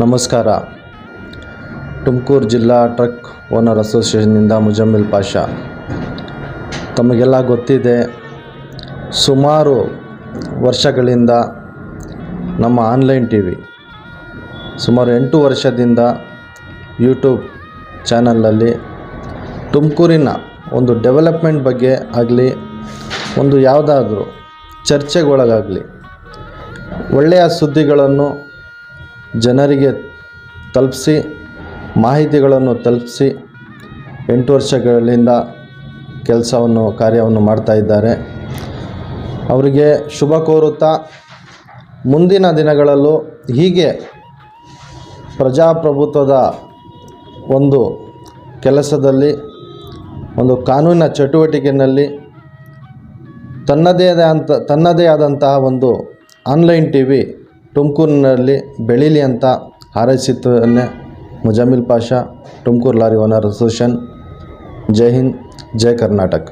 ನಮಸ್ಕಾರ. ತುಮಕೂರು ಜಿಲ್ಲಾ truck owner ಅಸೋಸಿಯೇಷನ್ನಿಂದ ಮುಜಮ್ಮಿಲ್ ಪಾಷಾ. ತಮಗೆಲ್ಲ ಗೊತ್ತಿದೆ, ಸುಮಾರು ವರ್ಷಗಳಿಂದ ನಮ್ಮ ಆನ್ಲೈನ್ ಟಿ ವಿ ಸುಮಾರು ಎಂಟು ವರ್ಷದಿಂದ ಯೂಟ್ಯೂಬ್ ಚಾನಲಲ್ಲಿ ತುಮಕೂರಿನ ಒಂದು ಡೆವಲಪ್ಮೆಂಟ್ ಬಗ್ಗೆ ಆಗಲಿ, ಒಂದು ಯಾವುದಾದ್ರೂ ಚರ್ಚೆಗೊಳಗಾಗಲಿ, ಒಳ್ಳೆಯ ಸುದ್ದಿಗಳನ್ನು ಜನರಿಗೆ ತಲುಪಿಸಿ, ಮಾಹಿತಿಗಳನ್ನು ತಲುಪಿಸಿ ಎಂಟು ವರ್ಷಗಳಿಂದ ಕೆಲಸವನ್ನು, ಕಾರ್ಯವನ್ನು ಮಾಡ್ತಾ ಇದ್ದಾರೆ. ಅವರಿಗೆ ಶುಭ ಕೋರುತ್ತಾ, ಮುಂದಿನ ದಿನಗಳಲ್ಲೂ ಹೀಗೆ ಪ್ರಜಾಪ್ರಭುತ್ವದ ಒಂದು ಕೆಲಸದಲ್ಲಿ, ಒಂದು ಕಾನೂನಿನ ಚಟುವಟಿಕೆಯಲ್ಲಿ ತನ್ನದೇ ಆದ ತನ್ನದೇ ಆದಂತಹ ಒಂದು ಆನ್ಲೈನ್ ಟಿ ವಿ ತುಮಕೂರಿನಲ್ಲಿ ಬೆಳೀಲಿ ಅಂತ ಹಾರೈಸಿದ್ದನ್ನೇ Muzammil Pasha Tumakuru lorry owner association ಜೈ ಹಿಂದ್ ಜೈ ಕರ್ನಾಟಕ.